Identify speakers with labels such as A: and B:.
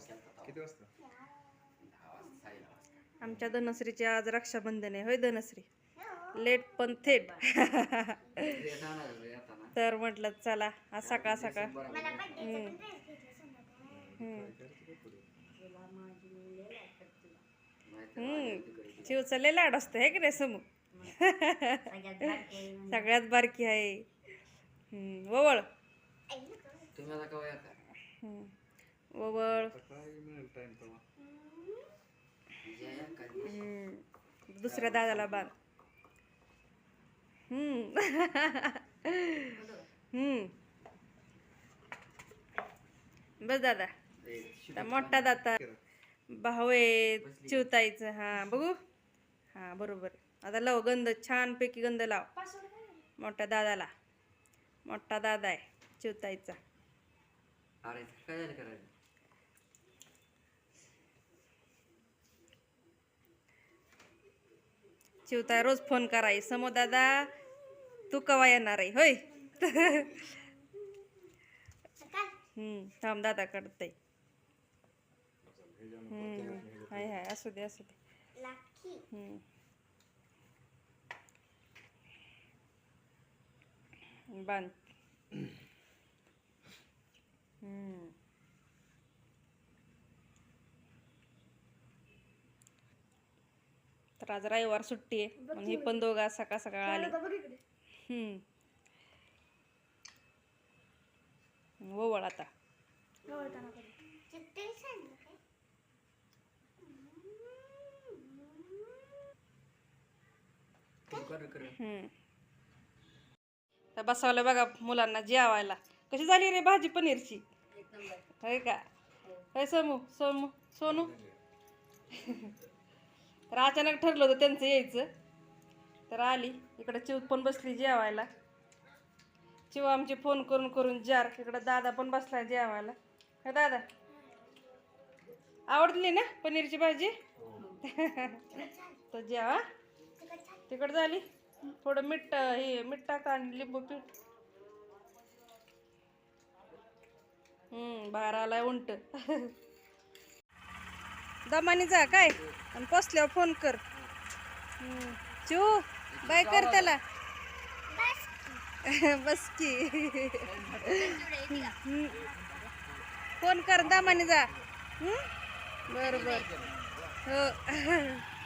A: किती वाजता?
B: आमच्या धनश्रीची आज रक्षाबंधन आहे होय धनश्री? लेट पण थेट. तर म्हटलं चला आज सकाळ सकाळ. चिवचा लय लाड असतो हे की नाही समू? सगळ्यात बारकी आहे. हम्म, ववळ. ववळ. दुसऱ्या दादाला बांध बस दादा. आता मोठा दाता. भाऊ आहे चिवताईचं. हा बघू. हा बरोबर. आता लाव गंध छान पैकी गंध लाव. मोठ्या दादाला. मोठा दादा आहे चिवताईचा. चिवताई रोज फोन कराय. समो दादा तू कवा येणार आहे? होय? हम्म थांब दादा हम्म हाय हाय असू दे असू दे. हम्म. बांध. तर आज रविवार सुट्टी आहे. म्हणून ही पण दोघं आज सकाळ सकाळ आली. हम्म. ओवळ आता. तर बसवलं बघा मुलांना जेवायला. कशी झाली रे भाजी पनीरची? होय का? होय सोमू सोमू सोनू? तर अचानक ठरलं होतं त्यांचं यायचं. तर आली. इकडं चिव पण बसली जेवायला. चिव आमची फोन करून करून जार. इकडं दादा पण बसला जेवायला. काय दादा आवडली ना पनीरची भाजी? तर जेवा. तिकडं झाली. थोडं मीठ हे मीठ टाका आणि लिंबू पीठ हम्म बाहेर उंट. दमाने जा काय? आणि पोचल्यावर फोन कर. चिऊ बाय कर त्याला. बस की. फोन कर दमाने जा बरं बरं. हो.